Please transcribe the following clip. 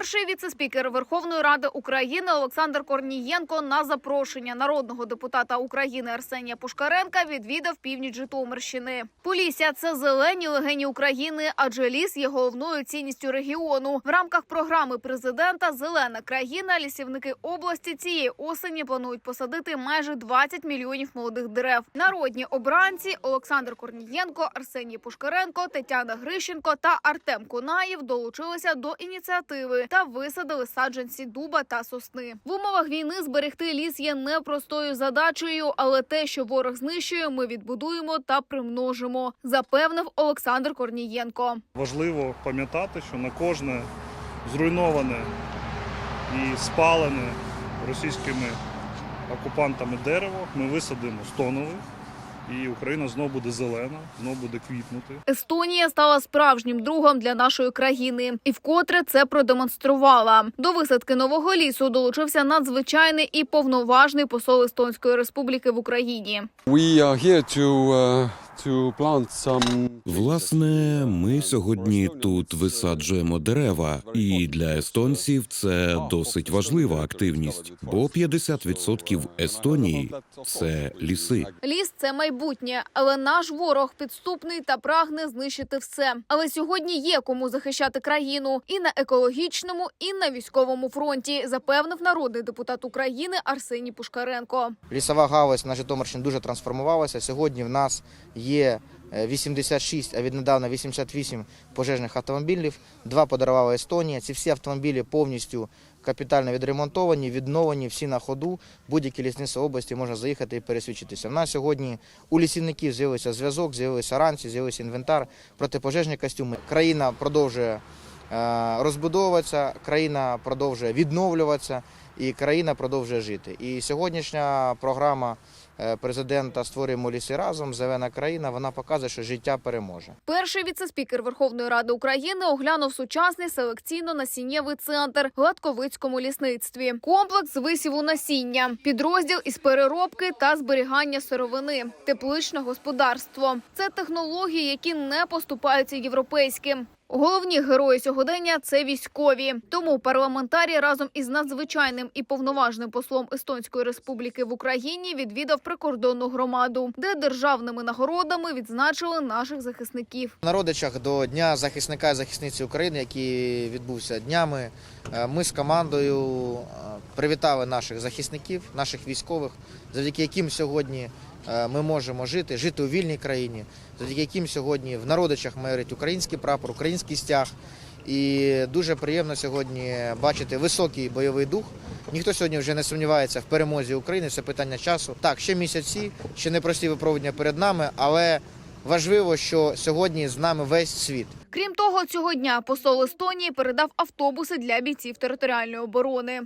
Перший віцеспікер Верховної Ради України Олександр Корнієнко на запрошення народного депутата України Арсенія Пушкаренка відвідав північ Житомирщини. Полісся це зелені легені України, адже ліс є головною цінністю регіону. В рамках програми президента Зелена країна лісівники області цієї осені планують посадити майже 20 мільйонів молодих дерев. Народні обранці Олександр Корнієнко, Арсеній Пушкаренко, Тетяна Грищенко та Артем Кунаєв долучилися до ініціативи та висадили саджанці дуба та сосни. В умовах війни зберегти ліс є непростою задачею, але те, що ворог знищує, ми відбудуємо та примножимо, запевнив Олександр Корнієнко. Важливо пам'ятати, що на кожне зруйноване і спалене російськими окупантами дерево ми висадимо 100 нових, і Україна знову буде зелена, знову буде квітнути. Естонія стала справжнім другом для нашої країни і вкотре це продемонструвала. До висадки нового лісу долучився надзвичайний і повноважний посол Естонської республіки в Україні. We are here to, uh, Власне, ми сьогодні тут висаджуємо дерева, і для естонців це досить важлива активність, бо 50% Естонії це ліси. Ліс це майбутнє, але наш ворог підступний та прагне знищити все. Але сьогодні є кому захищати країну і на екологічному, і на військовому фронті, запевнив народний депутат України Арсеній Пушкаренко. Лісова галузь на Житомирщині дуже трансформувалася. Сьогодні в нас є е, 86, а віднедавна 88 пожежних автомобілів. Два подарувала Естонія. Ці всі автомобілі повністю капітально відремонтовані, відновлені, всі на ходу. Будь-які лісництво області можна заїхати і пересвідчитися. В нас сьогодні у лісівників з'явився зв'язок, з'явилися ранці, з'явився інвентар, протипожежні костюми. Країна продовжує е, розбудовуватися, країна продовжує відновлюватися і країна продовжує жити. І сьогоднішня програма е, президента Створюємо ліси разом. Зелена країна. Вона показує, що життя переможе. Перший віцеспікер Верховної Ради України оглянув сучасний селекційно-насіннєвий центр в Гладковицькому лісництві. Комплекс висіву насіння, підрозділ із переробки та зберігання сировини, тепличне господарство. Це технології, які не поступаються європейським. Головні герої сьогодення це військові. Тому парламентарій разом із надзвичайним і повноважним послом Естонської республіки в Україні відвідав прикордонну громаду, де державними нагородами відзначили наших захисників. На родичах до Дня захисника і захисниці України, який відбувся днями, е, ми з командою е, привітали наших захисників, наших військових, завдяки яким сьогодні ми можемо жити, жити у вільній країні, завдяки яким сьогодні в народичах майорить український прапор, український стяг. І дуже приємно сьогодні бачити високий бойовий дух. Ніхто сьогодні вже не сумнівається в перемозі України. Це питання часу. Так, ще місяці, ще непрості випробування перед нами, але важливо, що сьогодні з нами весь світ. Крім того, цього дня посол Естонії передав автобуси для бійців територіальної оборони.